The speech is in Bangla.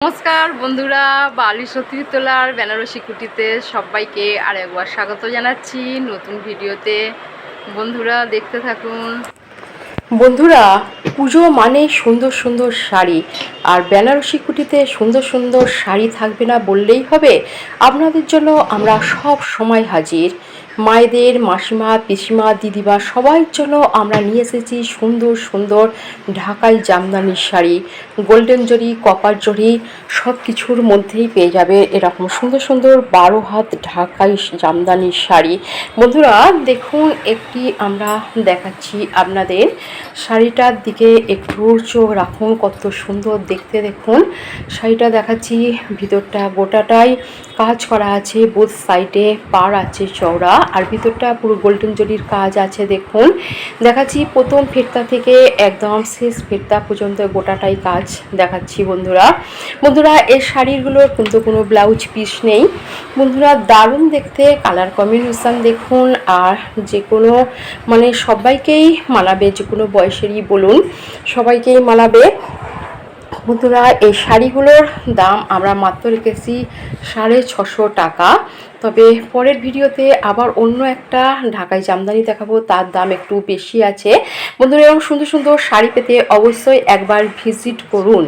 নমস্কার বন্ধুরা বালি সতীতলার বেনারসি কুটিতে সবাইকে আর একবার স্বাগত জানাচ্ছি নতুন ভিডিওতে। বন্ধুরা, দেখতে থাকুন। বন্ধুরা, পুজো মানে সুন্দর সুন্দর শাড়ি। আর বেনারসি কুটিতে সুন্দর সুন্দর শাড়ি থাকবে না বললেই হবে। আপনাদের জন্য আমরা সব সময় হাজির। মায়েদের, মাসিমা, পিসিমা, দিদিমা সবার জন্য আমরা নিয়ে এসেছি সুন্দর সুন্দর ঢাকাই জামদানির শাড়ি। গোল্ডেন জরি, কপার জরি সব কিছুর মধ্যেই পেয়ে যাবে এরকম সুন্দর সুন্দর বারো হাত ঢাকাই জামদানির শাড়ি। বন্ধুরা, দেখুন, একটি আমরা দেখাচ্ছি আপনাদের। শাড়িটার দিকে একটু চোখ রাখুন, কত সুন্দর দেখতে দেখুন। শাড়িটা দেখাচ্ছি, ভিতরটা গোটাটাই কাজ করা আছে বোথ সাইডে পার আছে চওড়া, আর ভিতরটা পুরো গোল্ডেন জরির কাজ আছে দেখুন। দেখাচ্ছি প্রথম ফেরতা থেকে একদম শেষ ফেরতা পর্যন্ত গোটাটাই কাজ দেখাচ্ছি বন্ধুরা। বন্ধুরা, এই শাড়িগুলোর কিন্তু কোনো ব্লাউজ পিস নেই। বন্ধুরা, দারুণ দেখতে কালার কম্বিনেশন দেখুন, আর যে কোনো মানে সবাইকেই মানাবে যে কোনো বয়সেরই বলুন, সবাইকেই মানাবে। বন্ধুরা, এই শাড়িগুলোর দাম আমরা মাত্র রেখেছি সাড়ে ছশো টাকা। তবে পরের ভিডিওতে আবার অন্য একটা ঢাকায় জামদানি দেখাবো, তার দাম একটু বেশি আছে। বন্ধুরা এবং সুন্দর সুন্দর শাড়ি পেতে অবশ্যই একবার ভিজিট করুন।